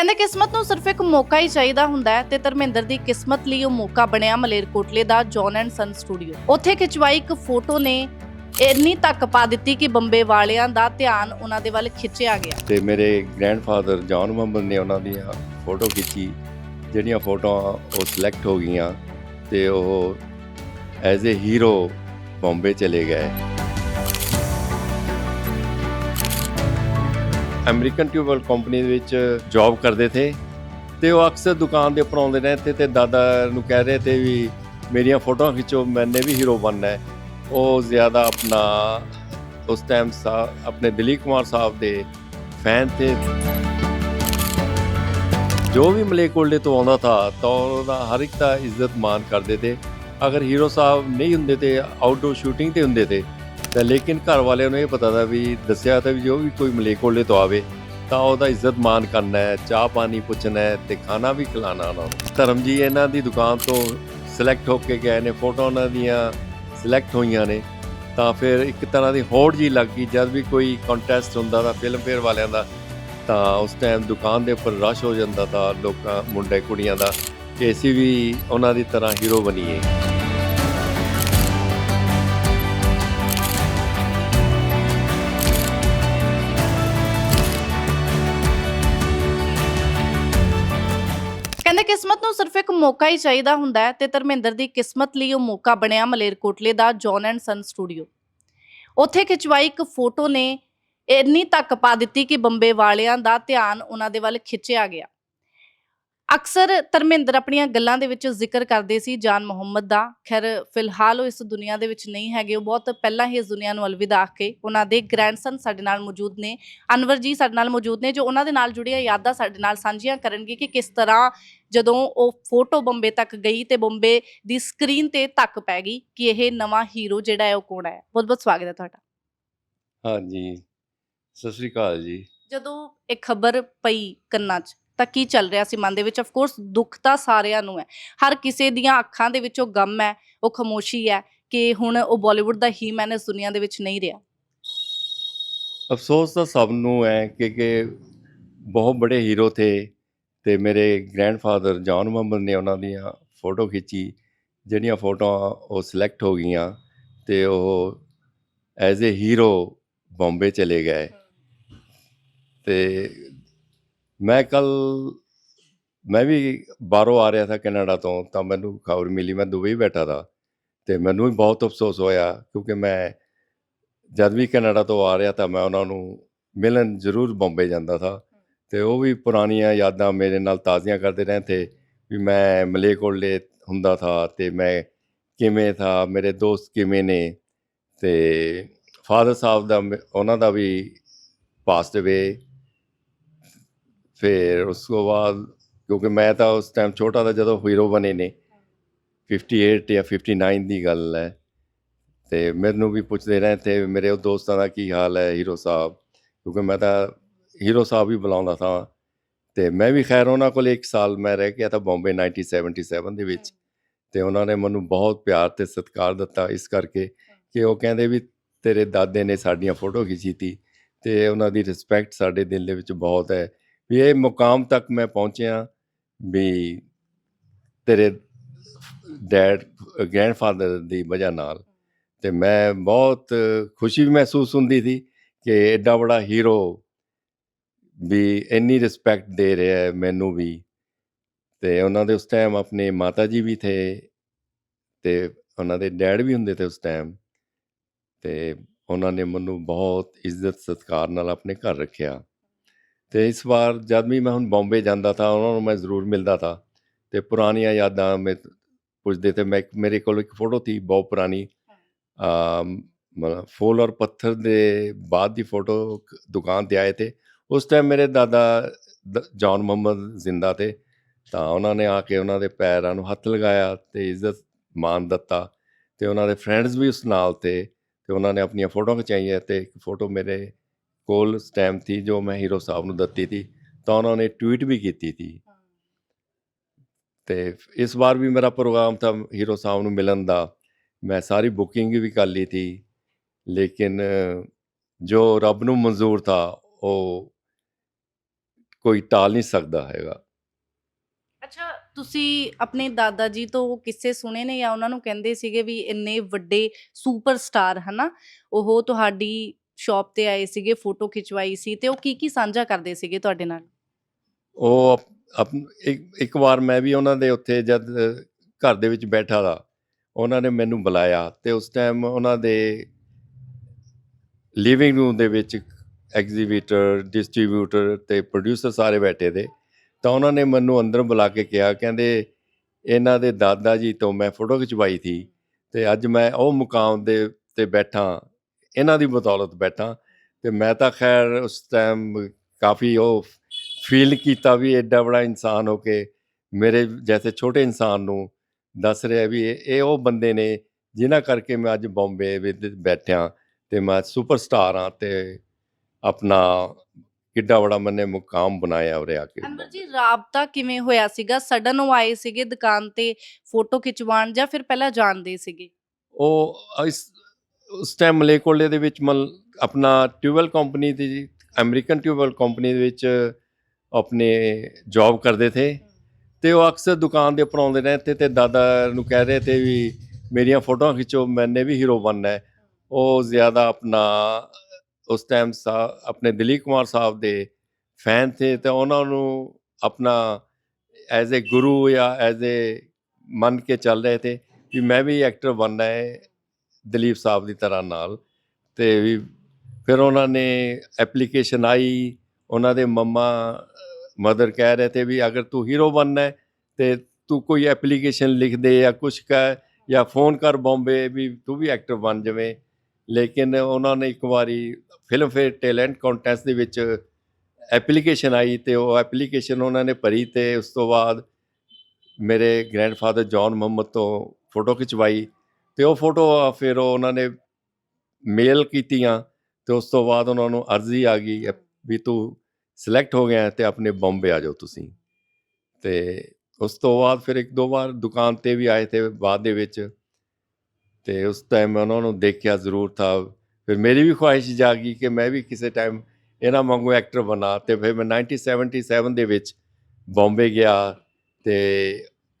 ਕਹਿੰਦੇ ਕਿਸਮਤ ਨੂੰ ਸਿਰਫ ਇੱਕ ਮੌਕਾ ਹੀ ਚਾਹੀਦਾ ਹੁੰਦਾ ਹੈ ਤੇ ਧਰਮਿੰਦਰ ਦੀ ਕਿਸਮਤ ਲਈ ਉਹ ਮੌਕਾ ਬਣਿਆ ਮਲੇਰਕੋਟਲੇ ਦਾ ਜੌਨ ਐਂਡ ਸਨ ਸਟੂਡੀਓ। ਉੱਥੇ ਖਿਚਵਾਈ ਇੱਕ ਫੋਟੋ ਨੇ ਇੰਨੀ ਤੱਕ ਪਾ ਦਿੱਤੀ ਕਿ ਬੰਬੇ ਵਾਲਿਆਂ ਦਾ ਧਿਆਨ ਉਹਨਾਂ ਦੇ ਵੱਲ ਖਿੱਚਿਆ ਗਿਆ। ਤੇ ਮੇਰੇ ਗ੍ਰੈਂਡਫਾਦਰ ਜੌਨ ਮੁਹੰਮਦ ਨੇ ਉਹਨਾਂ ਦੀ ਫੋਟੋ ਖਿੱਚੀ, ਜਿਹੜੀਆਂ ਫੋਟੋਆਂ ਉਹ ਸਿਲੈਕਟ ਹੋ ਗਈਆਂ ਤੇ ਉਹ ਐਜ਼ ਅ ਹੀਰੋ ਬੰਬੇ ਚਲੇ ਗਏ। ਅਮਰੀਕਨ ਟਿਊਬਲ ਕੰਪਨੀ ਦੇ ਵਿੱਚ ਜੌਬ ਕਰਦੇ ਥੇ ਤੇ ਉਹ ਅਕਸਰ ਦੁਕਾਨ ਦੇ ਉੱਪਰ ਆਉਂਦੇ ਰਹਿੰਦੇ ਤੇ ਦਾਦਾ ਨੂੰ ਕਹਿ ਰਹੇ ਤੇ ਵੀ ਮੇਰੀਆਂ ਫੋਟੋਆਂ ਖਿੱਚੋ, ਮੈਨੇ ਵੀ ਹੀਰੋ ਬਣਨਾ ਹੈ। ਉਹ ਜ਼ਿਆਦਾ ਆਪਣਾ ਉਸ ਟਾਈਮ ਸਾ, ਆਪਣੇ ਦਿਲੀਪ ਕੁਮਾਰ ਸਾਹਿਬ ਦੇ ਫੈਨ 'ਤੇ। ਜੋ ਵੀ ਮਲੇਕੋਲੇ ਤੋਂ ਆਉਂਦਾ ਥਾ ਤਾਂ ਉਹਦਾ ਹਰ ਇੱਕ ਦਾ ਇੱਜ਼ਤ ਮਾਨ ਕਰਦੇ ਤੇ ਅਗਰ ਹੀਰੋ ਸਾਹਿਬ ਨਹੀਂ ਹੁੰਦੇ ਤੇ ਆਊਟਡੋਰ ਸ਼ੂਟਿੰਗ ਤੇ ਹੁੰਦੇ ਤੇ ਤਾਂ ਲੇਕਿਨ ਘਰ ਵਾਲਿਆਂ ਨੂੰ ਇਹ ਪਤਾ ਦਾ ਵੀ ਦੱਸਿਆ ਤਾਂ ਵੀ ਜੋ ਵੀ ਕੋਈ ਮਲੇਕੋਲਡੇ ਤੋਂ ਆਵੇ ਤਾਂ ਉਹਦਾ ਇੱਜ਼ਤ ਮਾਨ ਕਰਨਾ ਹੈ, ਚਾਹ ਪਾਣੀ ਪੁੱਛਣਾ ਹੈ ਤੇ ਖਾਣਾ ਵੀ ਖਿਲਾਣਾ ਉਹਨਾਂ ਨੂੰ। ਧਰਮ ਜੀ ਇਹਨਾਂ ਦੀ ਦੁਕਾਨ ਤੋਂ ਸਿਲੈਕਟ ਹੋ ਕੇ ਗਏ ਨੇ ਫੋਟੋ ਉਹਨਾਂ ਦੀਆਂ ਸਿਲੈਕਟ ਹੋਈਆਂ ਨੇ। ਤਾਂ ਫਿਰ ਇੱਕ ਤਰ੍ਹਾਂ ਦੀ ਹੋੜ ਜੀ ਲੱਗ ਗਈ, ਜਦ ਵੀ ਕੋਈ ਕੰਟੈਸਟ ਹੁੰਦਾ ਤਾਂ ਫਿਲਮ ਫੇਅਰ ਵਾਲਿਆਂ ਦਾ, ਤਾਂ ਉਸ ਟਾਈਮ ਦੁਕਾਨ ਦੇ ਉੱਪਰ ਰਸ਼ ਹੋ ਜਾਂਦਾ ਤਾਂ ਲੋਕਾਂ, ਮੁੰਡੇ ਕੁੜੀਆਂ ਦਾ, ਕਿ ਅਸੀਂ ਵੀ ਉਹਨਾਂ ਦੀ ਤਰ੍ਹਾਂ ਹੀਰੋ ਬਣੀਏ। ਕਿਸਮਤ ਨੂੰ ਸਿਰਫ ਇੱਕ ਮੌਕਾ ਹੀ ਚਾਹੀਦਾ ਹੁੰਦਾ ਹੈ ਤੇ ਧਰਮਿੰਦਰ ਦੀ ਕਿਸਮਤ ਲਈ ਉਹ ਮੌਕਾ ਬਣਿਆ ਮਲੇਰਕੋਟਲੇ ਦਾ ਜੌਨ ਐਂਡ ਸਨ ਸਟੂਡੀਓ। ਉੱਥੇ ਖਿਚਵਾਈ ਇੱਕ ਫੋਟੋ ਨੇ ਇੰਨੀ ਤੱਕ ਪਾ ਦਿੱਤੀ ਕਿ ਬੰਬੇ ਵਾਲਿਆਂ ਦਾ ਧਿਆਨ ਉਹਨਾਂ ਦੇ ਵੱਲ ਖਿੱਚਿਆ ਗਿਆ। ਅਕਸਰ ਧਰਮਿੰਦਰ ਆਪਣੀਆਂ ਗੱਲਾਂ ਦੇ ਵਿੱਚ ਜ਼ਿਕਰ ਕਰਦੇ ਸੀ ਜਾਨ ਮੁਹੰਮਦ ਦਾ। ਖੈਰ ਫਿਲਹਾਲ ਉਹ ਇਸ ਦੁਨੀਆ ਦੇ ਵਿੱਚ ਨਹੀਂ ਹੈਗੇ। ਉਹ ਬਹੁਤ ਪਹਿਲਾਂ ਹੀ ਇਸ ਦੁਨੀਆ ਨੂੰ ਅਲਵਿਦਾ ਆਖ ਕੇ ਉਹਨਾਂ ਦੇ ਗ੍ਰੈਂਡਸਨ ਸਾਡੇ ਨਾਲ ਮੌਜੂਦ ਨੇ ਅਨਵਰ ਜੀ ਸਾਡੇ ਨਾਲ ਮੌਜੂਦ ਨੇ ਜੋ ਉਹਨਾਂ ਦੇ ਨਾਲ ਜੁੜੀਆਂ ਯਾਦਾਂ ਸਾਡੇ ਨਾਲ ਸਾਂਝੀਆਂ ਕਰਨਗੇ ਕਿ ਕਿਸ ਤਰ੍ਹਾਂ ਜਦੋਂ ਉਹ ਫੋਟੋ ਬੰਬੇ ਤੱਕ ਗਈ ਤੇ ਬੰਬੇ ਦੀ ਸਕਰੀਨ ਤੇ ਤੱਕ ਪੈ ਗਈ ਕਿ ਇਹ ਨਵਾਂ ਹੀਰੋ ਜਿਹੜਾ ਹੈ ਉਹ ਕੌਣ ਹੈ। ਬਹੁਤ ਬਹੁਤ ਸਵਾਗਤ ਹੈ ਤੁਹਾਡਾ। ਹਾਂਜੀ। ਸਤਿ ਸ੍ਰੀ ਅਕਾਲ ਜੀ। ਜਦੋਂ ਇਹ ਖਬਰ ਪਈ ਕੰਨਾਂ 'ਚ ਤਾਂ ਕੀ ਚੱਲ ਰਿਹਾ ਸੀ ਮਨ ਦੇ ਵਿੱਚ? ਆਫ ਕੋਰਸ ਦੁੱਖ ਤਾਂ ਸਾਰਿਆਂ ਨੂੰ ਹੈ। ਹਰ ਕਿਸੇ ਦੀਆਂ ਅੱਖਾਂ ਦੇ ਵਿੱਚ ਉਹ ਗਮ ਹੈ, ਉਹ ਖਮੋਸ਼ੀ ਹੈ ਕਿ ਹੁਣ ਉਹ ਬਾਲੀਵੁੱਡ ਦਾ ਹੀ ਮੈਨ ਇਸ ਦੁਨੀਆ ਦੇ ਵਿੱਚ ਨਹੀਂ ਰਿਹਾ। ਅਫਸੋਸ ਤਾਂ ਸਭ ਨੂੰ ਹੈ ਕਿ ਕਿ ਬਹੁਤ ਬੜੇ ਹੀਰੋ ਥੇ ਤੇ ਮੇਰੇ ਗ੍ਰੈਂਡਫਾਦਰ ਜੌਨ ਮੁਹੰਮਦ ਨੇ ਉਹਨਾਂ ਦੀਆਂ ਫੋਟੋ ਖਿੱਚੀ, ਜਿਹੜੀਆਂ ਫੋਟੋਆਂ ਉਹ ਸਿਲੈਕਟ ਹੋ ਗਈਆਂ ਤੇ ਉਹ ਐਜ਼ ਅ ਹੀਰੋ ਬੰਬੇ ਚਲੇ ਗਏ। ਤੇ ਮੈਂ ਕੱਲ, ਮੈਂ ਵੀ ਬਾਹਰੋਂ ਆ ਰਿਹਾ ਥਾ ਕੈਨੇਡਾ ਤੋਂ, ਤਾਂ ਮੈਨੂੰ ਖਬਰ ਮਿਲੀ, ਮੈਂ ਦੁਬਈ ਬੈਠਾ ਥਾ, ਤੇ ਮੈਨੂੰ ਵੀ ਬਹੁਤ ਅਫਸੋਸ ਹੋਇਆ, ਕਿਉਂਕਿ ਮੈਂ ਜਦ ਵੀ ਕੈਨੇਡਾ ਤੋਂ ਆ ਰਿਹਾ ਤਾਂ ਮੈਂ ਉਹਨਾਂ ਨੂੰ ਮਿਲਣ ਜ਼ਰੂਰ ਬੰਬੇ ਜਾਂਦਾ ਥਾ, ਤੇ ਉਹ ਵੀ ਪੁਰਾਣੀਆਂ ਯਾਦਾਂ ਮੇਰੇ ਨਾਲ ਤਾਜ਼ੀਆਂ ਕਰਦੇ ਰਹੇ ਥੇ ਵੀ ਮੈਂ ਮਲੇਕੋਟਲੇ ਹੁੰਦਾ ਥਾ ਤੇ ਮੈਂ ਕਿਵੇਂ ਥਾ, ਮੇਰੇ ਦੋਸਤ ਕਿਵੇਂ ਨੇ, ਤੇ ਫਾਦਰ ਸਾਹਿਬ ਦਾ ਮ- ਉਹਨਾਂ ਦਾ ਵੀ ਪਾਸਟ ਵੇ ਫਿਰ ਉਸ ਤੋਂ ਬਾਅਦ ਕਿਉਂਕਿ ਮੈਂ ਤਾਂ ਉਸ ਟਾਈਮ ਛੋਟਾ ਦਾ ਜਦੋਂ ਹੀਰੋ ਬਣੇ ਨੇ 58 ਜਾਂ 59 ਦੀ ਗੱਲ ਹੈ ਤੇ ਮੈਨੂੰ ਵੀ ਪੁੱਛਦੇ ਰਹੇ ਤੇ ਮੇਰੇ ਉਹ ਦੋਸਤਾਂ ਦਾ ਕੀ ਹਾਲ ਹੈ ਹੀਰੋ ਸਾਹਿਬ, ਕਿਉਂਕਿ ਮੈਂ ਤਾਂ ਹੀਰੋ ਸਾਹਿਬ ਹੀ ਬੁਲਾਉਂਦਾ ਥਾ ਤੇ ਮੈਂ ਵੀ ਖੈਰ ਉਹਨਾਂ ਕੋਲ ਇੱਕ ਸਾਲ ਮੈਂ ਰਹਿ ਗਿਆ ਤਾਂ ਬੰਬੇ 1977 ਦੇ ਵਿੱਚ ਤੇ ਉਹਨਾਂ ਨੇ ਮੈਨੂੰ ਬਹੁਤ ਪਿਆਰ ਤੇ ਸਤਿਕਾਰ ਦਿੱਤਾ ਇਸ ਕਰਕੇ ਕਿ ਉਹ ਕਹਿੰਦੇ ਵੀ ਤੇਰੇ ਦਾਦੇ ਨੇ ਸਾਡੀਆਂ ਫੋਟੋ ਖਿੱਚੀ ਤੀ ਤੇ ਉਹਨਾਂ ਦੀ ਰਿਸਪੈਕਟ ਸਾਡੇ ਦਿਲ ਦੇ ਵਿੱਚ ਬਹੁਤ ਹੈ ਵੀ ਇਹ ਮੁਕਾਮ ਤੱਕ ਮੈਂ ਪਹੁੰਚਿਆ ਵੀ ਤੇਰੇ ਡੈਡ ਗ੍ਰੈਂਡਫਾਦਰ ਦੀ ਵਜ੍ਹਾ ਨਾਲ। ਤੇ ਮੈਂ ਬਹੁਤ ਖੁਸ਼ੀ ਵੀ ਮਹਿਸੂਸ ਹੁੰਦੀ ਸੀ ਕਿ ਐਡਾ ਬੜਾ ਹੀਰੋ ਵੀ ਇੰਨੀ ਰਿਸਪੈਕਟ ਦੇ ਰਿਹਾ ਹੈ ਮੈਨੂੰ ਵੀ। ਤੇ ਉਹਨਾਂ ਦੇ ਉਸ ਟਾਈਮ ਆਪਣੇ ਮਾਤਾ ਜੀ ਵੀ ਥੇ ਤੇ ਉਹਨਾਂ ਦੇ ਡੈਡ ਵੀ ਹੁੰਦੇ ਤੇ ਉਸ ਟਾਈਮ ਤੇ ਉਹਨਾਂ ਨੇ ਮੈਨੂੰ ਬਹੁਤ ਇੱਜ਼ਤ ਸਤਿਕਾਰ ਨਾਲ ਆਪਣੇ ਘਰ ਰੱਖਿਆ। ਤੇ ਇਸ ਵਾਰ ਜਦ ਵੀ ਮੈਂ ਹੁਣ ਬੰਬੇ ਜਾਂਦਾ ਤਾਂ ਉਹਨਾਂ ਨੂੰ ਮੈਂ ਜ਼ਰੂਰ ਮਿਲਦਾ ਤਾਂ ਤੇ ਪੁਰਾਣੀਆਂ ਯਾਦਾਂ ਮੈਂ ਪੁੱਛਦੇ ਤੇ ਮੈਂ ਮੇਰੇ ਕੋਲ ਇੱਕ ਫੋਟੋ ਥੀ ਬਹੁਤ ਪੁਰਾਣੀ। ਅਮ, ਮਤਲਬ ਫੁੱਲ ਔਰ ਪੱਥਰ ਦੇ ਬਾਅਦ ਦੀ ਫੋਟੋ ਦੁਕਾਨ ਤੇ ਆਏ ਥੇ ਉਸ ਟਾਈਮ ਮੇਰੇ ਦਾਦਾ ਜੌਨ ਮੁਹੰਮਦ ਜ਼ਿੰਦਾ ਤੇ ਤਾਂ ਉਹਨਾਂ ਨੇ ਆ ਕੇ ਉਹਨਾਂ ਦੇ ਪੈਰਾਂ ਨੂੰ ਹੱਥ ਲਗਾਇਆ ਤੇ ਇੱਜ਼ਤ ਮਾਨ ਦਿੱਤਾ ਤੇ ਉਹਨਾਂ ਦੇ ਫਰੈਂਡਸ ਵੀ ਉਸ ਨਾਲ ਤੇ ਤੇ ਉਹਨਾਂ ਨੇ ਆਪਣੀਆਂ ਫੋਟੋਆਂ ਖਿਚਾਈਆਂ ਤੇ ਇੱਕ ਫੋਟੋ ਮੇਰੇ ਕੋਲ ਸਟੈਂਪ ਥੀ ਜੋ ਮੈਂ ਹੀਰੋ ਸਾਹਿਬ ਨੂੰ ਦਿੱਤੀ ਥੀ ਤਾਂ ਉਹਨਾਂ ਨੇ ਟਵੀਟ ਵੀ ਕੀਤੀ ਥੀ ਤੇ ਇਸ ਵਾਰ ਵੀ ਮੇਰਾ ਪ੍ਰੋਗਰਾਮ था हीरो साहब ਨੂੰ ਮਿਲਣ ਦਾ ਮੈਂ ਸਾਰੀ ਬੁਕਿੰਗ ਵੀ ਕਰ ਲਈ ਥੀ ਲੇਕਿਨ ਜੋ ਰੱਬ ਨੂੰ ਮਨਜ਼ੂਰ ਥਾ ਉਹ ਕੋਈ ਟਾਲ ਨਹੀਂ ਸਕਦਾ ਹੈਗਾ ਅੱਛਾ ਤੁਸੀਂ ਆਪਣੇ ਦਾਦਾ ਜੀ ਤੋਂ ਕਿੱਸੇ ਸੁਣੇ ਨੇ ਜਾਂ ਉਹਨਾਂ ਨੂੰ ਕਹਿੰਦੇ ਸੀਗੇ ਵੀ ਇੰਨੇ ਵੱਡੇ ਸੁਪਰਸਟਾਰ ਹਨਾ ਉਹ ਤੁਹਾਡੀ ਸ਼ਾਪ ਤੇ ਆਏ ਸੀਗੇ ਫੋਟੋ ਖਿਚਵਾਈ ਸੀ ਤੇ ਉਹ ਕੀ ਕੀ ਸਾਂਝਾ ਕਰਦੇ ਸੀਗੇ ਤੁਹਾਡੇ ਨਾਲ? ਉਹ ਆਪ ਅਪ- ਇੱਕ ਇੱਕ ਵਾਰ ਮੈਂ ਵੀ ਉਹਨਾਂ ਦੇ ਉੱਥੇ ਜਦ ਅ, ਘਰ ਦੇ ਵਿੱਚ ਬੈਠਾ ਦਾ ਉਹਨਾਂ ਨੇ ਮੈਨੂੰ ਬੁਲਾਇਆ ਤੇ ਉਸ ਟਾਈਮ ਉਹਨਾਂ ਦੇ ਲਿਵਿੰਗ ਰੂਮ ਦੇ ਵਿੱਚ ਐਗਜ਼ੀਬਿਟਰ ਡਿਸਟ੍ਰੀਬਿਊਟਰ ਤੇ ਪ੍ਰੋਡਿਊਸਰ ਸਾਰੇ ਬੈਠੇ ਦੇ ਤਾਂ ਉਹਨਾਂ ਨੇ ਮੈਨੂੰ ਅੰਦਰ ਬੁਲਾ ਕੇ ਕਿਹਾ ਕਹਿੰਦੇ ਇਹਨਾਂ ਦੇ ਦਾਦਾ ਜੀ ਤੋਂ ਮੈਂ ਫੋਟੋ ਖਿਚਵਾਈ ਸੀ ਤੇ ਅੱਜ ਮੈਂ ਉਹ ਮੁਕਾਮ ਦੇ ਤੇ ਬੈਠਾ ਇਹਨਾਂ ਦੀ ਬਦੌਲਤ ਬੈਠਾ ਤੇ ਮੈਂ ਤਾਂ ਖੈਰ ਉਸ ਟਾਈਮ ਕਾਫੀ ਉਹ ਫੀਲ ਕੀਤਾ ਵੀ ਐਡਾ ਬੜਾ ਇਨਸਾਨ ਹੋ ਕੇ ਮੇਰੇ ਜੈਸੇ ਛੋਟੇ ਇਨਸਾਨ ਨੂੰ ਦੱਸ ਰਿਹਾ ਵੀ ਇਹ ਉਹ ਬੰਦੇ ਨੇ ਜਿਨ੍ਹਾਂ ਕਰਕੇ ਮੈਂ ਅੱਜ ਬੰਬੇ ਵਿੱਚ ਬੈਠਿਆ ਤੇ ਮੈਂ ਸੁਪਰਸਟਾਰ ਹਾਂ ਤੇ ਆਪਣਾ ਕਿੱਡਾ ਬੜਾ ਮੈਨੇ ਮੁਕਾਮ ਬਣਾਇਆ ਉਰੇ ਆ ਕੇ। ਅਨਵਰ ਜੀ ਰਾਬਤਾ ਕਿਵੇਂ ਹੋਇਆ ਸੀਗਾ? ਸਡਨ ਉਹ ਆਏ ਸੀਗੇ ਦੁਕਾਨ ਤੇ ਫੋਟੋ ਖਿਚਵਾਉਣ ਜਾਂ ਫਿਰ ਪਹਿਲਾਂ ਜਾਣਦੇ ਸੀਗੇ? ਉਹ ਇਸ ਉਸ ਟਾਈਮ ਮਲੇਕੋਲੇ ਦੇ ਵਿੱਚ ਮਲ, ਆਪਣਾ ਟਿਊਬਲ ਕੰਪਨੀ ਦੀ, ਅਮਰੀਕਨ ਟਿਊਬਲ ਕੰਪਨੀ ਦੇ ਵਿੱਚ ਆਪਣੇ ਜੌਬ ਕਰਦੇ ਥੇ। ਤੇ ਉਹ ਅਕਸਰ ਦੁਕਾਨ ਦੇ ਉੱਪਰ ਆਉਂਦੇ ਰਹੇ ਤੇ ਤੇ ਦਾਦਾ ਨੂੰ ਕਹਿ ਰਹੇ ਤੇ ਵੀ ਮੇਰੀਆਂ ਫੋਟੋਆਂ ਖਿੱਚੋ, ਮੈਨੇ ਵੀ ਹੀਰੋ ਬਣਨਾ ਹੈ। ਉਹ ਜ਼ਿਆਦਾ ਆਪਣਾ, ਉਸ ਟਾਈਮ ਸਾ, ਆਪਣੇ ਦਿਲੀਪ ਕੁਮਾਰ ਸਾਹਿਬ ਦੇ ਫੈਨ ਥੇ ਤੇ ਉਹਨਾਂ ਨੂੰ ਆਪਣਾ ਐਜ਼ ਅ ਗੁਰੂ ਜਾਂ ਐਜ਼ ਅ ਮੰਨ ਕੇ ਚੱਲ ਰਹੇ ਥੇ ਵੀ ਮੈਂ ਵੀ ਐਕਟਰ ਬਣਨਾ ਹੈ। ਦਲੀਪ ਸਾਹਿਬ ਦੀ ਤਰ੍ਹਾਂ ਨਾਲ ਤੇ ਵੀ ਫਿਰ ਉਹਨਾਂ ਨੇ ਐਪਲੀਕੇਸ਼ਨ ਆਈ, ਉਹਨਾਂ ਦੇ ਮੰਮਾ ਮਦਰ ਕਹਿ ਰਹੇ ਤੇ ਵੀ ਅਗਰ ਤੂੰ ਹੀਰੋ ਬਣਨਾ ਹੈ ਤੇ ਤੂੰ ਕੋਈ ਐਪਲੀਕੇਸ਼ਨ ਲਿਖ ਦੇ ਜਾਂ ਕੁਛ ਕਰ ਜਾਂ ਫੋਨ ਕਰ ਬੰਬੇ ਵੀ ਤੂੰ ਵੀ ਐਕਟਰ ਬਣ ਜਾਵੇਂ। ਲੇਕਿਨ ਉਹਨਾਂ ਨੇ ਇੱਕ ਵਾਰੀ ਫਿਲਮ ਫੇਅਰ ਟੈਲੈਂਟ ਕੰਟੈਸਟ ਦੇ ਵਿੱਚ ਐਪਲੀਕੇਸ਼ਨ ਆਈ ਤੇ ਉਹ ਐਪਲੀਕੇਸ਼ਨ ਉਹਨਾਂ ਨੇ ਭਰੀ ਤੇ ਉਸ ਤੋਂ ਬਾਅਦ ਮੇਰੇ ਗ੍ਰੈਂਡਫਾਦਰ ਜੌਨ ਮੁਹੰਮਦ ਤੋਂ ਫੋਟੋ ਖਿਚਵਾਈ। ਤੇ ਉਹ ਫੋਟੋ ਫਿਰ ਉਹਨਾਂ ਨੇ ਮੇਲ ਕੀਤੀਆਂ ਤੇ ਉਸ ਤੋਂ ਬਾਅਦ ਉਹਨਾਂ ਨੂੰ ਅਰਜ਼ੀ ਆ ਗਈ ਵੀ ਤੂੰ ਸਿਲੈਕਟ ਹੋ ਗਿਆ ਹੈ ਤੇ ਆਪਣੇ ਬੰਬੇ ਆ ਜਾਓ ਤੁਸੀਂ। ਤੇ ਉਸ ਤੋਂ ਬਾਅਦ ਫਿਰ ਇੱਕ ਦੋ ਵਾਰ ਦੁਕਾਨ ਤੇ ਵੀ ਆਏ ਤੇ ਬਾਅਦ ਦੇ ਵਿੱਚ ਤੇ ਉਸ ਟਾਈਮ ਉਹਨਾਂ ਨੂੰ ਦੇਖਿਆ ਜ਼ਰੂਰ ਥਾ ਫਿਰ ਮੇਰੀ ਵੀ ਖੁਆਇਸ਼ ਜਾਗੀ ਕਿ ਮੈਂ ਵੀ ਕਿਸੇ ਟਾਈਮ ਇਹਨਾਂ ਵਾਂਗੂ ਐਕਟਰ ਬਣਾ ਤੇ ਫਿਰ ਮੈਂ 1977 ਦੇ ਵਿੱਚ ਬੰਬੇ ਗਿਆ ਤੇ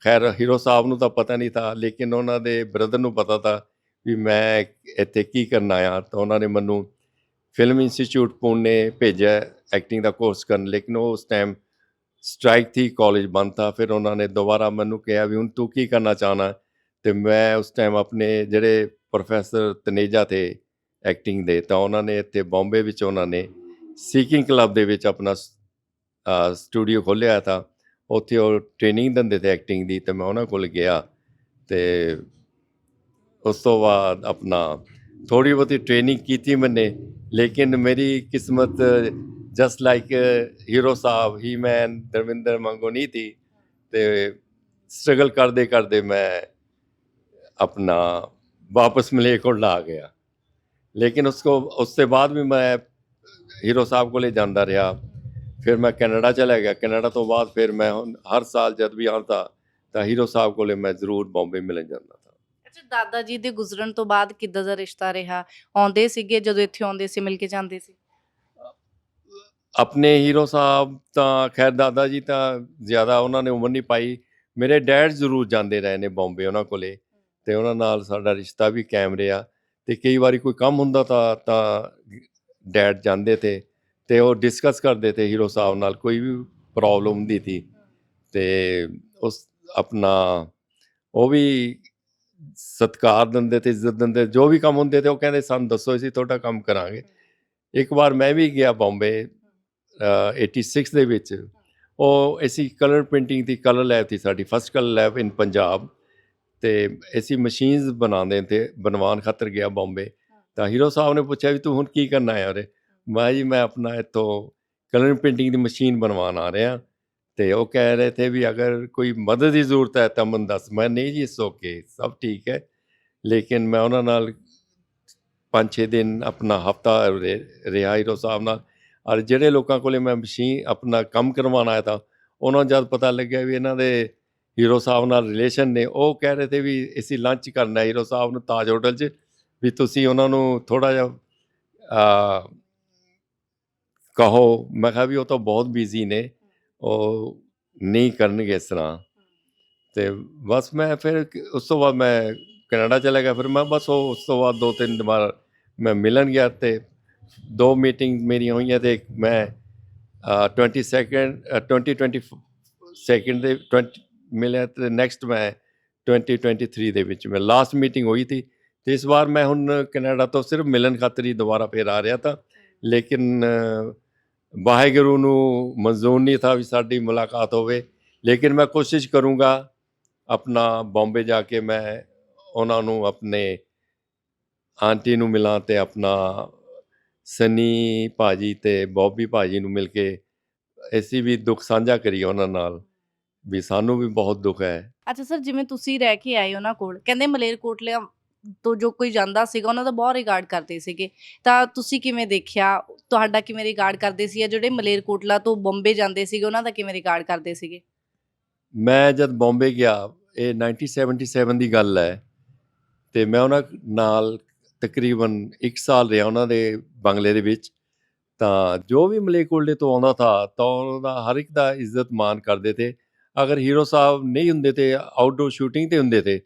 ਖੈਰ, ਹੀਰੋ ਸਾਹਿਬ ਨੂੰ ਤਾਂ ਪਤਾ ਨਹੀਂ ਥਾ, ਲੇਕਿਨ ਉਹਨਾਂ ਦੇ ਬ੍ਰਦਰ ਨੂੰ ਪਤਾ ਥਾ ਵੀ ਮੈਂ ਇੱਥੇ ਕੀ ਕਰਨ ਆਇਆ। ਤਾਂ ਉਹਨਾਂ ਨੇ ਮੈਨੂੰ ਫਿਲਮ ਇੰਸਟੀਚਿਊਟ ਪੁਣੇ ਭੇਜਿਆ ਐਕਟਿੰਗ ਦਾ ਕੋਰਸ ਕਰਨ। ਲੇਕਿਨ ਉਹ ਉਸ ਟਾਈਮ ਸਟ੍ਰਾਈਕ ਥੀ, ਕਾਲਜ ਬੰਦ ਥਾ। ਫਿਰ ਉਹਨਾਂ ਨੇ ਦੁਬਾਰਾ ਮੈਨੂੰ ਕਿਹਾ ਵੀ ਹੁਣ ਤੂੰ ਕੀ ਕਰਨਾ ਚਾਹਨਾ ਤੇ ਮੈਂ ਉਸ ਟਾਈਮ ਆਪਣੇ ਜਿਹੜੇ ਪ੍ਰੋਫੈਸਰ ਤਨੇਜਾ ਥੇ ਐਕਟਿੰਗ ਦੇ, ਤਾਂ ਉਹਨਾਂ ਨੇ ਇੱਥੇ ਬੰਬੇ ਵਿੱਚ ਉਹਨਾਂ ਨੇ ਸੀਕਿੰਗ ਕਲੱਬ ਦੇ ਵਿੱਚ ਆਪਣਾ ਸਟੂਡੀਓ ਖੋਲ੍ਹਿਆ ਥਾ। ਉੱਥੇ ਉਹ ਟ੍ਰੇਨਿੰਗ ਦਿੰਦੇ ਤੇ ਐਕਟਿੰਗ ਦੀ ਤੇ ਮੈਂ ਉਹਨਾਂ ਕੋਲ ਗਿਆ ਤੇ ਉਸ ਤੋਂ ਬਾਅਦ ਆਪਣਾ ਥੋੜੀ ਬਹੁਤੀ ਟ੍ਰੇਨਿੰਗ ਕੀਤੀ ਮੈਨੇ, ਲੇਕਿਨ ਮੇਰੀ ਕਿਸਮਤ ਜਸਟ ਲਾਈਕ ਹੀਰੋ ਸਾਹਿਬ ਹੀ ਮੈਨ ਦਰਵਿੰਦਰ ਮੰਗੋਨੀ ਤੀ ਤੇ ਸਟਰਗਲ ਕਰਦੇ ਕਰਦੇ ਮੈਂ ਆਪਣਾ ਵਾਪਸ ਮਲੇਕੋਟਲਾ ਆ ਗਿਆ। ਲੇਕਿਨ ਉਸ ਕੋ ਉਸ ਤੋਂ ਬਾਅਦ ਵੀ ਮੈਂ ਹੀਰੋ ਸਾਹਿਬ ਕੋਲੇ ਜਾਂਦਾ ਰਿਹਾ। ਫਿਰ ਮੈਂ ਕੈਨੇਡਾ ਚਲਾ ਗਿਆ। ਕੈਨੇਡਾ ਤੋਂ ਬਾਅਦ ਫਿਰ ਮੈਂ ਹਰ ਸਾਲ ਜਦ ਵੀ ਆਉਂਦਾ ਤਾਂ ਹੀਰੋ ਸਾਹਿਬ ਕੋਲੇ ਮੈਂ ਜ਼ਰੂਰ ਬੰਬੇ ਮਿਲਣ ਜਾਂਦਾ ਅੱਛਾ ਦਾਦਾ ਜੀ ਦੇ ਗੁਜ਼ਰਨ ਤੋਂ ਬਾਅਦ ਕਿੱਦਾਂ ਦਾ ਰਿਸ਼ਤਾ ਰਿਹਾ? ਆਉਂਦੇ ਸੀਗੇ ਜਦੋਂ ਇੱਥੇ ਆਉਂਦੇ ਸੀ ਮਿਲ ਕੇ ਜਾਂਦੇ ਸੀ? ਆਪਣੇ ਹੀਰੋ ਸਾਹਿਬ ਤਾਂ ਖੈਰ ਦਾਦਾ ਜੀ ਤਾਂ ਜ਼ਿਆਦਾ ਉਹਨਾਂ ਨੇ ਉਮਰ ਨਹੀਂ ਪਾਈ। ਮੇਰੇ ਡੈਡ ਜ਼ਰੂਰ ਜਾਂਦੇ ਰਹੇ ਨੇ ਬੰਬੇ ਉਹਨਾਂ ਕੋਲੇ। ਤੇ ਉਹਨਾਂ ਨਾਲ ਸਾਡਾ ਰਿਸ਼ਤਾ ਵੀ ਕਾਇਮ ਰਿਹਾ। ਤੇ ਕਈ ਵਾਰੀ ਕੋਈ ਕੰਮ ਹੁੰਦਾ ਤਾਂ ਤਾਂ ਡੈਡ ਜਾਂਦੇ ਤੇ ਤੇ ਉਹ ਡਿਸਕਸ ਕਰਦੇ ਤੇ ਹੀਰੋ ਸਾਹਿਬ ਨਾਲ ਕੋਈ ਵੀ ਪ੍ਰੋਬਲਮ ਹੁੰਦੀ ਸੀ ਤੇ ਉਸ ਆਪਣਾ ਉਹ ਵੀ ਸਤਿਕਾਰ ਦਿੰਦੇ ਤੇ ਇੱਜ਼ਤ ਦਿੰਦੇ ਜੋ ਵੀ ਕੰਮ ਹੁੰਦੇ ਤੇ ਉਹ ਕਹਿੰਦੇ ਸਾਨੂੰ ਦੱਸੋ ਅਸੀਂ ਤੁਹਾਡਾ ਕੰਮ ਕਰਾਂਗੇ। ਇੱਕ ਵਾਰ ਮੈਂ ਵੀ ਗਿਆ ਬੰਬੇ ਅ, 86 ਦੇ ਵਿੱਚ। ਉਹ ਅਸੀਂ ਕਲਰ ਪ੍ਰਿੰਟਿੰਗ ਦੀ ਕਲਰ ਲੈਬ ਸੀ ਸਾਡੀ first colour lab in Punjab ਤੇ ਅਸੀਂ ਮਸ਼ੀਨਸ ਬਣਾਉਂਦੇ ਤੇ ਬਣਵਾਉਣ ਖਾਤਰ ਗਿਆ ਬੰਬੇ। ਤਾਂ ਹੀਰੋ ਸਾਹਿਬ ਨੇ ਪੁੱਛਿਆ ਵੀ ਤੂੰ ਹੁਣ ਕੀ ਕਰਨਾ ਹੈ ਉਰੇ? ਮੈਂ ਜੀ, ਮੈਂ ਆਪਣਾ ਇੱਥੋਂ ਕਲਰ ਪੇਂਟਿੰਗ ਦੀ ਮਸ਼ੀਨ ਬਣਵਾਉਣ ਆ ਰਿਹਾ ਤੇ ਉਹ ਕਹਿ ਰਹੇ ਥੇ ਵੀ ਅਗਰ ਕੋਈ ਮਦਦ ਦੀ ਜ਼ਰੂਰਤ ਹੈ ਤਾਂ ਮੈਨੂੰ ਦੱਸ। ਮੈਂ ਨਹੀਂ ਜੀ ਓਕੇ, ਸਭ ਠੀਕ ਹੈ। ਲੇਕਿਨ ਮੈਂ ਉਹਨਾਂ ਨਾਲ 5-6 ਦਿਨ ਆਪਣਾ ਹਫਤਾ ਰਿਹਾ ਹੀਰੋ ਸਾਹਿਬ ਨਾਲ। ਔਰ ਜਿਹੜੇ ਲੋਕਾਂ ਕੋਲੇ ਮੈਂ ਮਸ਼ੀਨ ਆਪਣਾ ਕੰਮ ਕਰਵਾਉਣ ਆਇਆ ਤਾਂ ਉਹਨਾਂ ਨੂੰ ਜਦ ਪਤਾ ਲੱਗਿਆ ਵੀ ਇਹਨਾਂ ਦੇ ਹੀਰੋ ਸਾਹਿਬ ਨਾਲ ਰਿਲੇਸ਼ਨ ਨੇ, ਉਹ ਕਹਿ ਰਹੇ ਤੇ ਵੀ ਅਸੀਂ ਲੰਚ ਕਰਨਾ ਹੀਰੋ ਸਾਹਿਬ ਨੂੰ ਤਾਜ ਹੋਟਲ 'ਚ ਵੀ ਤੁਸੀਂ ਉਹਨਾਂ ਨੂੰ ਥੋੜਾ ਜਿਹਾ ਕਹੋ ਮੈਂ ਕਿਹਾ ਵੀ ਉਹ ਤਾਂ ਬਹੁਤ ਬਿਜ਼ੀ ਨੇ ਉਹ ਨਹੀਂ ਕਰਨਗੇ ਇਸ ਤਰ੍ਹਾਂ। ਤੇ ਬਸ ਮੈਂ ਫਿਰ ਉਸ ਤੋਂ ਬਾਅਦ ਮੈਂ ਕੈਨੇਡਾ ਚਲਾ ਗਿਆ ਫਿਰ ਮੈਂ ਬਸ ਉਹ ਉਸ ਤੋਂ ਬਾਅਦ ਦੋ ਤਿੰਨ ਵਾਰ ਮੈਂ ਮਿਲਣ ਗਿਆ ਤੇ ਦੋ ਮੀਟਿੰਗ ਮੇਰੀਆਂ ਹੋਈਆਂ ਤੇ ਇੱਕ ਮੈਂ ਅ, 22 ਸੈਕਿੰਡ 2020 ਸੈਕਿੰਡ ਦੇ 20 ਮਿਲਿਆ ਤੇ ਨੈਕਸਟ ਮੈਂ 2023 ਦੇ ਵਿੱਚ ਮੈਂ ਲਾਸਟ ਮੀਟਿੰਗ ਹੋਈ ਥੀ ਤੇ ਇਸ ਵਾਰ ਮੈਂ ਹੁਣ ਕੈਨੇਡਾ ਤੋਂ ਸਿਰਫ ਮਿਲਣ ਖਾਤਰ ਹੀ ਦੁਬਾਰਾ ਫੇਰ ਆ ਰਿਹਾ ਤਾਂ ਲੇਕਿਨ ਵਾਹਿਗੁਰੂ ਨੂੰ ਮਨਜ਼ੂਰ ਨਹੀਂ ਥਾ ਵੀ ਸਾਡੀ ਮੁਲਾਕਾਤ ਹੋਵੇ। ਲੇਕਿਨ ਮੈਂ ਕੋਸ਼ਿਸ਼ ਕਰੂੰਗਾ ਆਪਣਾ ਬੰਬੇ ਜਾ ਕੇ ਮੈਂ ਉਹਨਾਂ ਨੂੰ ਆਪਣੇ ਆਂਟੀ ਨੂੰ ਮਿਲਾਂ ਤੇ ਆਪਣਾ ਸਨੀ ਭਾਜੀ ਤੇ ਬੌਬੀ ਭਾਜੀ ਨੂੰ ਮਿਲ ਕੇ ਅਸੀਂ ਵੀ ਦੁੱਖ ਸਾਂਝਾ ਕਰੀਏ ਉਹਨਾਂ ਨਾਲ ਵੀ ਸਾਨੂੰ ਵੀ ਬਹੁਤ ਦੁੱਖ ਹੈ। ਅੱਛਾ ਸਰ, ਜਿਵੇਂ ਤੁਸੀਂ ਰਹਿ ਕੇ ਆਏ ਉਹਨਾਂ ਕੋਲ, ਕਹਿੰਦੇ ਮਲੇਰਕੋਟਲੇ ਤੋਂ ਜੋ ਕੋਈ ਜਾਂਦਾ ਸੀਗਾ, ਉਹਨਾਂ ਦਾ ਬਹੁਤ ਰਿਗਾਰਡ ਕਰਦੇ ਸੀਗੇ। ਤਾਂ ਤੁਸੀਂ ਕਿਵੇਂ ਦੇਖਿਆ? ਤੁਹਾਡਾ ਕਿਵੇਂ ਰਿਗਾਰਡ ਕਰਦੇ ਸੀ ਜਾਂ ਜਿਹੜੇ ਮਲੇਰਕੋਟਲਾ ਤੋਂ ਬੰਬੇ ਜਾਂਦੇ ਸੀਗੇ, ਉਹਨਾਂ ਦਾ ਕਿਵੇਂ ਰਿਗਾਰਡ ਕਰਦੇ ਸੀਗੇ? ਮੈਂ ਜਦ ਬੰਬੇ ਗਿਆ, ਇਹ 1977 ਦੀ ਗੱਲ ਹੈ ਤੇ ਮੈਂ ਉਹਨਾਂ ਨਾਲ ਤਕਰੀਬਨ 1 ਸਾਲ ਰਿਹਾ ਉਹਨਾਂ ਦੇ ਬੰਗਲੇ ਦੇ ਵਿੱਚ। ਤਾਂ ਜੋ ਵੀ ਮਲੇਕੋਲਡੇ ਤੋਂ ਆਉਂਦਾ ਥਾ, ਤਾਂ ਉਹਦਾ ਹਰ ਇੱਕ ਦਾ ਇੱਜ਼ਤ ਮਾਨ ਕਰਦੇ ਥੇ ਅਗਰ ਹੀਰੋ ਸਾਹਿਬ ਨਹੀਂ ਹੁੰਦੇ ਤੇ ਆਊਟਡੋਰ ਸ਼ੂਟਿੰਗ ਤੇ ਹੁੰਦੇ ਥੇ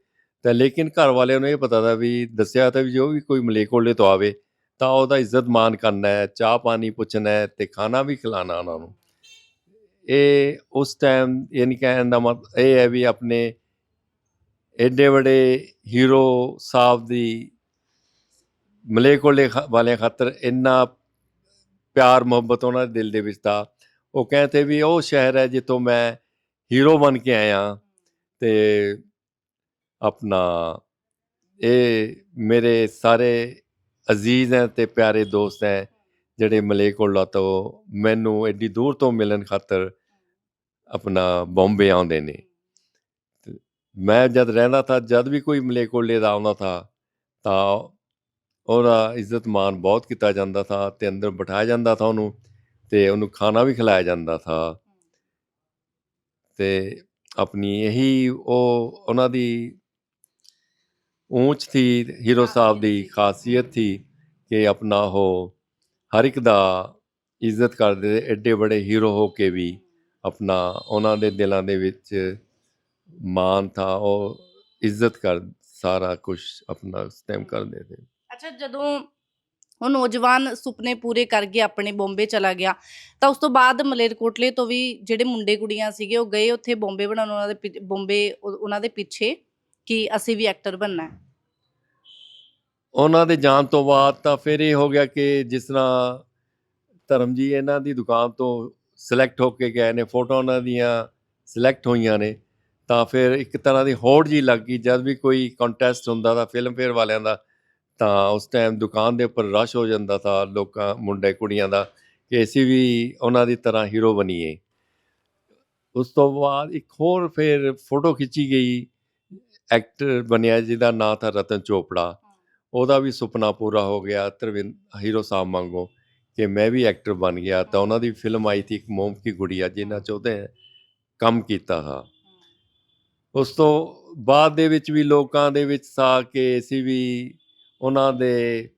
ਤਾਂ ਲੇਕਿਨ ਘਰ ਵਾਲਿਆਂ ਨੂੰ ਇਹ ਪਤਾ था ਵੀ ਦੱਸਿਆ ਤਾਂ ਵੀ ਜੋ ਵੀ ਕੋਈ ਮਲੇਕੋਲਡੇ ਤੋਂ ਆਵੇ ਤਾਂ ਉਹਦਾ ਇੱਜ਼ਤ ਮਾਨ ਕਰਨਾ ਹੈ, ਚਾਹ ਪਾਣੀ ਪੁੱਛਣਾ ਹੈ ਤੇ ਖਾਣਾ ਵੀ ਖਿਲਾਣਾ ਉਹਨਾਂ ਨੂੰ। ਇਹ ਉਸ ਟਾਈਮ ਯਾਨੀ ਕਹਿਣ ਦਾ ਮਤਲਬ ਇਹ ਹੈ ਵੀ ਆਪਣੇ ਐਡੇ ਵੱਡੇ ਹੀਰੋ ਸਾਹਿਬ ਦੀ ਮਲੇਕੋਲੇ ਵਾਲਿਆਂ ਖਾਤਰ ਇੰਨਾ ਪਿਆਰ ਮੁਹੱਬਤ ਉਹਨਾਂ ਦੇ ਦਿਲ ਦੇ ਵਿੱਚ ਤਾਂ। ਉਹ ਕਹਿੰਦੇ ਵੀ ਉਹ ਸ਼ਹਿਰ ਹੈ ਜਿੱਥੋਂ ਮੈਂ ਹੀਰੋ ਬਣ ਕੇ ਆਇਆ ਤੇ ਆਪਣਾ, ਇਹ ਮੇਰੇ ਸਾਰੇ ਅਜ਼ੀਜ਼ ਹੈ ਤੇ ਪਿਆਰੇ ਦੋਸਤ ਹੈ, ਜਿਹੜੇ ਮਲੇਕੋਲਾ ਤੋਂ ਮੈਨੂੰ ਐਡੀ ਦੂਰ ਤੋਂ ਮਿਲਣ ਖਾਤਰ ਆਪਣਾ ਬੰਬੇ ਆਉਂਦੇ ਨੇ। ਤੇ ਮੈਂ ਜਦ ਰਹਿੰਦਾ ਥਾ, ਜਦ ਵੀ ਕੋਈ ਮਲੇਕੋਲੇ ਦਾ ਆਉਂਦਾ ਥਾ, ਤਾਂ ਉਹਦਾ ਇੱਜ਼ਤ ਮਾਨ ਬਹੁਤ ਕੀਤਾ ਜਾਂਦਾ ਥਾ ਤੇ ਅੰਦਰ ਬਿਠਾਇਆ ਜਾਂਦਾ ਥਾ ਉਹਨੂੰ ਤੇ ਉਹਨੂੰ ਖਾਣਾ ਵੀ ਖਿਲਾਇਆ ਜਾਂਦਾ ਥਾ। ਤੇ ਆਪਣੀ ਇਹੀ ਉਹ, ਉਹਨਾਂ ਦੀ ਊਂਚ ਥੀ ਹੀਰੋ ਸਾਹਿਬ ਦੀ ਖਾਸੀਅਤ ਥੀ ਕਿ ਆਪਣਾ ਉਹ ਹਰ ਇੱਕ ਦਾ ਇੱਜ਼ਤ ਕਰਦੇ ਤੇ ਐਡੇ ਬੜੇ ਹੀਰੋ ਹੋ ਕੇ ਵੀ ਆਪਣਾ ਉਹਨਾਂ ਦੇ ਦਿਲਾਂ ਦੇ ਵਿੱਚ ਮਾਨ ਥਾ ਉਹ ਇੱਜ਼ਤ ਕਰ ਸਾਰਾ ਕੁਝ ਆਪਣਾ ਉਸ ਟਾਈਮ ਕਰਦੇ ਥੇ ਅੱਛਾ ਜਦੋਂ ਉਹ ਨੌਜਵਾਨ ਸੁਪਨੇ ਪੂਰੇ ਕਰ ਗਿਆ ਆਪਣੇ ਬੰਬੇ ਚਲਾ ਗਿਆ ਤਾਂ ਉਸ ਤੋਂ ਬਾਅਦ ਮਲੇਰਕੋਟਲੇ ਤੋਂ ਵੀ ਜਿਹੜੇ ਮੁੰਡੇ ਕੁੜੀਆਂ ਸੀਗੇ ਉਹ ਗਏ ਉੱਥੇ ਬੰਬੇ ਬਣਾਉਣ ਉਹਨਾਂ ਦੇ ਬੰਬੇ ਉਹ- ਉਹਨਾਂ ਦੇ ਪਿੱਛੇ ਕਿ ਅਸੀਂ ਵੀ ਐਕਟਰ ਬਣਨਾ ਹੈ। ਉਹਨਾਂ ਦੇ ਜਾਣ ਤੋਂ ਬਾਅਦ ਤਾਂ ਫਿਰ ਇਹ ਹੋ ਗਿਆ ਕਿ ਜਿਸ ਤਰ੍ਹਾਂ ਧਰਮ ਜੀ ਇਹਨਾਂ ਦੀ ਦੁਕਾਨ ਤੋਂ ਸਿਲੈਕਟ ਹੋ ਕੇ ਗਏ ਨੇ ਫੋਟੋ ਉਹਨਾਂ ਦੀਆਂ ਸਿਲੈਕਟ ਹੋਈਆਂ ਨੇ, ਤਾਂ ਫਿਰ ਇੱਕ ਤਰ੍ਹਾਂ ਦੀ ਹੋੜ ਜੀ ਲੱਗ ਗਈ, ਜਦ ਵੀ ਕੋਈ ਕੰਟੈਸਟ ਹੁੰਦਾ ਤਾਂ ਫਿਲਮ ਫੇਅਰ ਵਾਲਿਆਂ ਦਾ, ਤਾਂ ਉਸ ਟਾਈਮ ਦੁਕਾਨ ਦੇ ਉੱਪਰ ਰਸ਼ ਹੋ ਜਾਂਦਾ ਤਾਂ ਲੋਕਾਂ, ਮੁੰਡੇ, ਕੁੜੀਆਂ ਦਾ ਕਿ ਅਸੀਂ ਵੀ ਉਹਨਾਂ ਦੀ ਤਰ੍ਹਾਂ ਹੀਰੋ ਬਣੀਏ। ਉਸ ਤੋਂ ਬਾਅਦ ਇੱਕ ਹੋਰ ਫਿਰ ਫੋਟੋ ਖਿੱਚੀ ਗਈ ਐਕਟਰ ਬਣਿਆ ਜਿਹਦਾ ਨਾਂ ਥਾ ਰਤਨ ਚੋਪੜਾ ਉਹਦਾ ਵੀ ਸੁਪਨਾ ਪੂਰਾ ਹੋ ਗਿਆ ਤਰਵਿੰਦ ਹੀਰੋ ਸਾਹਿਬ ਵਾਂਗੂ ਕਿ ਮੈਂ ਵੀ ਐਕਟਰ ਬਣ ਗਿਆ ਤਾਂ ਉਹਨਾਂ ਦੀ ਫਿਲਮ ਆਈ ਸੀ ਇੱਕ ਮੋਮ ਕੀ ਗੁੜੀਆ ਜਿਹਨਾਂ 'ਚ ਉਹਦੇ ਕੰਮ ਕੀਤਾ ਹਾਂ। ਉਸ ਤੋਂ ਬਾਅਦ ਦੇ ਵਿੱਚ ਵੀ ਲੋਕਾਂ ਦੇ ਵਿੱਚ ਸਾ ਕੇ ਅਸੀਂ ਵੀ ਉਹਨਾਂ ਦੇ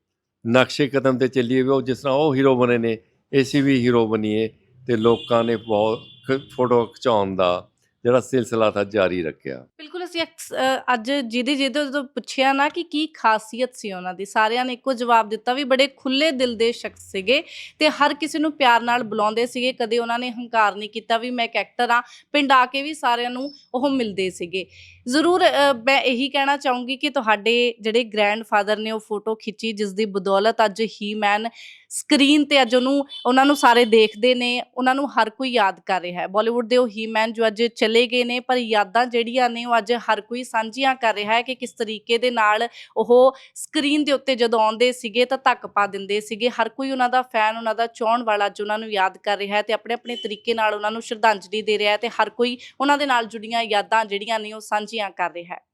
ਨਕਸ਼ੇ ਕਦਮ ਤੇ ਚੱਲੀਏ ਵੀ ਉਹ ਜਿਸ ਤਰ੍ਹਾਂ ਉਹ ਹੀਰੋ ਬਣੇ ਨੇ ਅਸੀਂ ਵੀ ਹੀਰੋ ਬਣੀਏ ਤੇ ਲੋਕਾਂ ਨੇ ਬਹੁਤ ਖ- ਫੋਟੋ ਖਿਚਾਉਣ ਦਾ ਜਿਹੜਾ ਸਿਲਸਿਲਾ ਥਾ ਜਾਰੀ ਰੱਖਿਆ। ਬਿਲਕੁਲ ਅੱਜ ਜਿਹਦੇ ਜਿਹਦੇ ਤੋਂ ਪੁੱਛਿਆ ਨਾ ਕਿ ਕੀ ਖਾਸੀਅਤ ਸੀ ਉਹਨਾਂ ਦੀ, ਸਾਰਿਆਂ ਨੇ ਇੱਕੋ ਜਵਾਬ ਦਿੱਤਾ ਵੀ ਬੜੇ ਖੁੱਲੇ ਦਿਲ ਦੇ ਸ਼ਖਸ ਸੀਗੇ ਤੇ ਹਰ ਕਿਸੇ ਨੂੰ ਪਿਆਰ ਨਾਲ ਬੁਲਾਉਂਦੇ ਸੀਗੇ, ਕਦੇ ਉਹਨਾਂ ਨੇ ਹੰਕਾਰ ਨਹੀਂ ਕੀਤਾ ਵੀ ਮੈਂ ਇੱਕ ਐਕਟਰ ਆ ਪਿੰਡ ਆ ਕੇ ਵੀ ਸਾਰਿਆਂ ਨੂੰ ਉਹ ਮਿਲਦੇ ਸੀਗੇ। ਜ਼ਰੂਰ ਮੈਂ ਇਹੀ ਕਹਿਣਾ ਚਾਹੂੰਗੀ ਕਿ ਤੁਹਾਡੇ ਜਿਹੜੇ ਗ੍ਰੈਂਡਫਾਦਰ ਨੇ ਉਹ ਫੋਟੋ ਖਿੱਚੀ ਜਿਸ ਦੀ ਬਦੌਲਤ ਅੱਜ ਹੀ ਮੈਨ ਸਕਰੀਨ ਤੇ ਅੱਜ ਉਹਨੂੰ, ਉਹਨਾਂ ਨੂੰ ਸਾਰੇ ਦੇਖਦੇ ਨੇ, ਉਹਨਾਂ ਨੂੰ ਹਰ ਕੋਈ ਯਾਦ ਕਰ ਰਿਹਾ ਹੈ। ਬਾਲੀਵੁੱਡ ਦੇ ਉਹ ਹੀ ਮੈਨ ਜੋ ਅੱਜ ਚਲੇ ਗਏ ਨੇ, ਪਰ ਯਾਦਾਂ ਜਿਹੜੀਆਂ ਨੇ ਉਹ ਅੱਜ ਹਰ ਕੋਈ ਸਾਂਝੀਆਂ ਕਰ ਰਿਹਾ ਹੈ ਕਿ ਕਿਸ ਤਰੀਕੇ ਦੇ ਨਾਲ ਉਹ ਸਕਰੀਨ ਦੇ ਉੱਤੇ ਜਦੋਂ ਆਉਂਦੇ ਸੀਗੇ ਤਾਂ ਧੱਕ ਪਾ ਦਿੰਦੇ ਸੀਗੇ। ਹਰ ਕੋਈ ਉਹਨਾਂ ਦਾ ਫੈਨ ਉਹਨਾਂ ਦਾ ਚਾਹਣ ਵਾਲਾ ਅੱਜ ਉਹਨਾਂ ਨੂੰ ਯਾਦ ਕਰ ਰਿਹਾ ਹੈ ਤੇ ਆਪਣੇ ਆਪਣੇ ਤਰੀਕੇ ਨਾਲ ਉਹਨਾਂ ਨੂੰ ਸ਼ਰਧਾਂਜਲੀ ਦੇ ਰਿਹਾ ਹੈ ਤੇ ਹਰ ਕੋਈ ਉਹਨਾਂ ਦੇ ਨਾਲ ਜੁੜੀਆਂ ਯਾਦਾਂ ਜਿਹੜੀਆਂ ਨੇ ਉਹ ਸਾਂਝੀ ਸਾਂਝੀਆਂ ਕਰ ਰਿਹਾ ਹੈ।